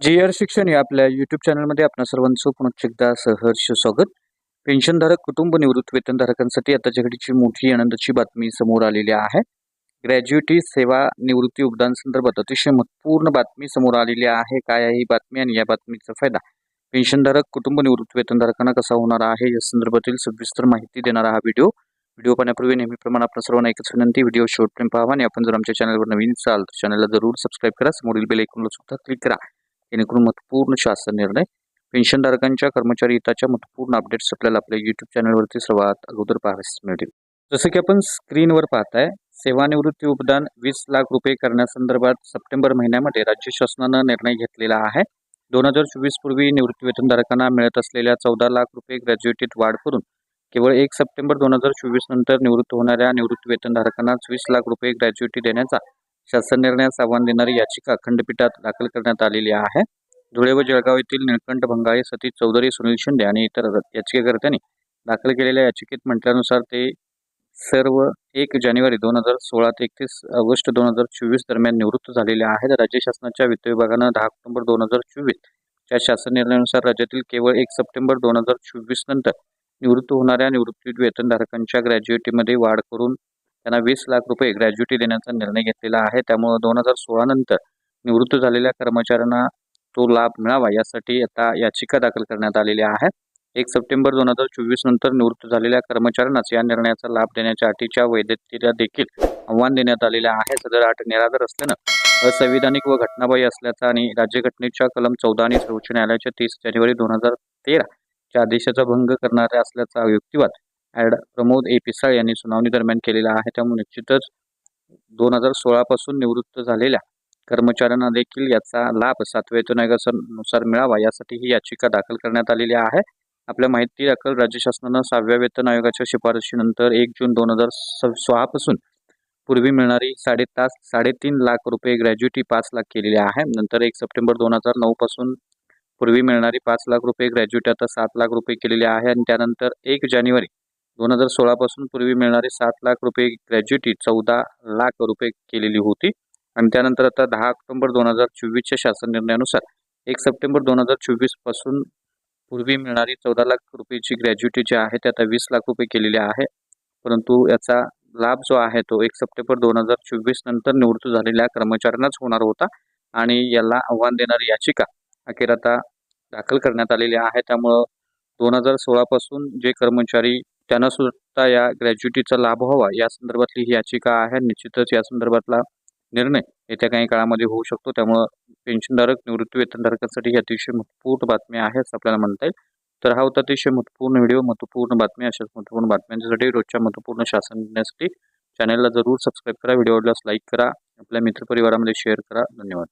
जी R शिक्षण या आपल्या यूट्यूब चॅनलमध्ये आपणा सर्वांचं पुन्हा एकदा सहर्ष स्वागत. पेन्शनधारक कुटुंब निवृत्त वेतनधारकांसाठी आताच्या घडीची मोठी आनंदाची बातमी समोर आलेली आहे. ग्रॅज्युएटी सेवा निवृत्ती योगदान संदर्भात अतिशय महत्त्वपूर्ण बातमी समोर आलेली आहे. काय आहे ही बातमी आणि या बातमीचा फायदा? पेन्शनधारक कुटुंब निवृत्त वेतनधारकांना कसा होणार आहे? या संदर्भातील सविस्तर माहिती देणारा हा व्हिडिओ व्हिडिओ पाहण्यापूर्वी नेहमीप्रमाणे आपण सर्वांना एकच विनंती व्हिडिओ शेवटपर्यंत पाहावा आणि आपण जर आमच्या चॅनलवर नवीन चाल तर चॅनलला जरूर सबस्क्राईब करा. समोरील बेल ऐकूनला सुद्धा क्लिक करा. जेणेकरून महत्त्वपूर्ण शासन निर्णय पेन्शनधारकांच्या कर्मचारी हिताच्या महत्त्वपूर्ण अपडेट्स आपल्याला आपल्या यूट्यूब चॅनलवरती सर्वात अगोदर पाहायला मिळतील. जसं की आपण स्क्रीनवर पाहताय सेवानिवृत्ती उपदान वीस लाख रुपये करण्यासंदर्भात सप्टेंबर महिन्यामध्ये राज्य शासनानं निर्णय घेतलेला आहे. दोन हजार चोवीस पूर्वी निवृत्ती वेतनधारकांना मिळत असलेल्या चौदा लाख रुपये ग्रॅज्युएटीत वाढ करून केवळ एक सप्टेंबर दोन हजार चोवीस नंतर निवृत्त होणाऱ्या निवृत्ती वेतनधारकांनाच वीस लाख रुपये ग्रॅज्युएटी देण्याचा शासन निर्णयास आव्हान देणारी याचिका खंडपीठात दाखल करण्यात आलेली आहे. धुळे व जळगाव येथील निळकंठ भंगाळे सतीश चौधरी सुनील शिंदे आणि इतर याचिकेकर्त्यांनी दाखल केलेल्या याचिकेत म्हटल्यानुसार ते सर्व एक जानेवारी दोन हजार सोळा ते एकतीस ऑगस्ट दोन हजार चोवीस दरम्यान निवृत्त झालेले आहेत. राज्य शासनाच्या वित्त विभागानं दहा ऑक्टोबर दोन हजार चोवीस च्या शासन निर्णयानुसार राज्यातील केवळ एक सप्टेंबर दोन हजार चोवीस नंतर निवृत्त होणाऱ्या निवृत्ती वेतनधारकांच्या ग्रॅज्युएटीमध्ये वाढ करून त्यांना वीस लाख रुपये ग्रॅज्युएटी देण्याचा निर्णय घेतलेला आहे. त्यामुळं दोन हजार सोळा नंतर निवृत्त झालेल्या कर्मचाऱ्यांना तो लाभ मिळावा यासाठी आता याचिका दाखल करण्यात आलेली आहे एक सप्टेंबर दोन हजार चोवीस नंतर निवृत्त झालेल्या कर्मचाऱ्यांनाच या निर्णयाचा लाभ देण्याच्या अटीच्या वैधतेला देखील आव्हान देण्यात आलेलं आहे. सदर अट निराधार असल्यानं असंविधानिक व घटनाबाह्य असल्याचा आणि राज्यघटनेच्या कलम चौदा आणि सर्वोच्च न्यायालयाच्या तीस जानेवारी दोन हजार तेरा च्या आदेशाचा भंग करणाऱ्या असल्याचा युक्तिवाद ॲड प्रमोद ए. पिसाळ यांनी सुनावणी दरम्यान केलेला आहे. त्यामुळे निश्चितच दोन हजार सोळापासून निवृत्त झालेल्या कर्मचाऱ्यांना देखील याचा लाभ सातव्या वेतन आयोगानुसार मिळावा यासाठी ही याचिका दाखल करण्यात आलेली आहे. आपल्या माहिती दाखल राज्य शासनानं सहाव्या वेतन आयोगाच्या शिफारशीनंतर एक जून दोन हजार सोळापासून पूर्वी मिळणारी साडे तास साडेतीन लाख रुपये ग्रॅज्युटी पाच लाख केलेली आहे. नंतर एक सप्टेंबर दोन हजार नऊपासून पूर्वी मिळणारी पाच लाख रुपये ग्रॅज्युटी आता सात लाख रुपये केलेली आहे. आणि त्यानंतर एक जानेवारी दोन हजार सोळापासून पूर्वी मिळणारी सात लाख रुपये ग्रॅज्युटी चौदा लाख रुपये केलेली होती. आणि त्यानंतर आता दहा ऑक्टोबर दोन हजार चोवीसच्या शासन निर्णयानुसार एक सप्टेंबर दोन हजार चोवीसपासून पूर्वी मिळणारी चौदा लाख रुपयेची ग्रॅज्युटी जी आहे ते आता वीस लाख रुपये केलेली आहे. परंतु याचा लाभ जो आहे तो एक सप्टेंबर दोन हजार चोवीस नंतर निवृत्त झालेल्या कर्मचाऱ्यांनाच होणार होता. आणि याला आव्हान देणारी याचिका अखेर आता दाखल करण्यात आलेली आहे. त्यामुळं दोन हजार सोळापासून जे कर्मचारी त्यांना सुद्धा या ग्रॅज्युटीचा लाभ व्हावा या संदर्भातली ही याचिका आहे. निश्चितच या संदर्भातला निर्णय येत्या काही काळामध्ये होऊ शकतो. त्यामुळं पेन्शनधारक निवृत्ती वेतनधारकांसाठी ही अतिशय महत्त्वपूर्ण बातमी आहे असं आपल्याला म्हणता येईल. तर हा होता अतिशय महत्त्वपूर्ण व्हिडिओ महत्त्वपूर्ण बातमी. अशाच महत्त्वपूर्ण बातम्यांसाठी रोजच्या महत्त्वपूर्ण शासन देण्यासाठी चॅनलला जरूर सबस्क्राईब करा. व्हिडिओ आवडल्यास लाईक करा. आपल्या मित्रपरिवारामध्ये शेअर करा. धन्यवाद.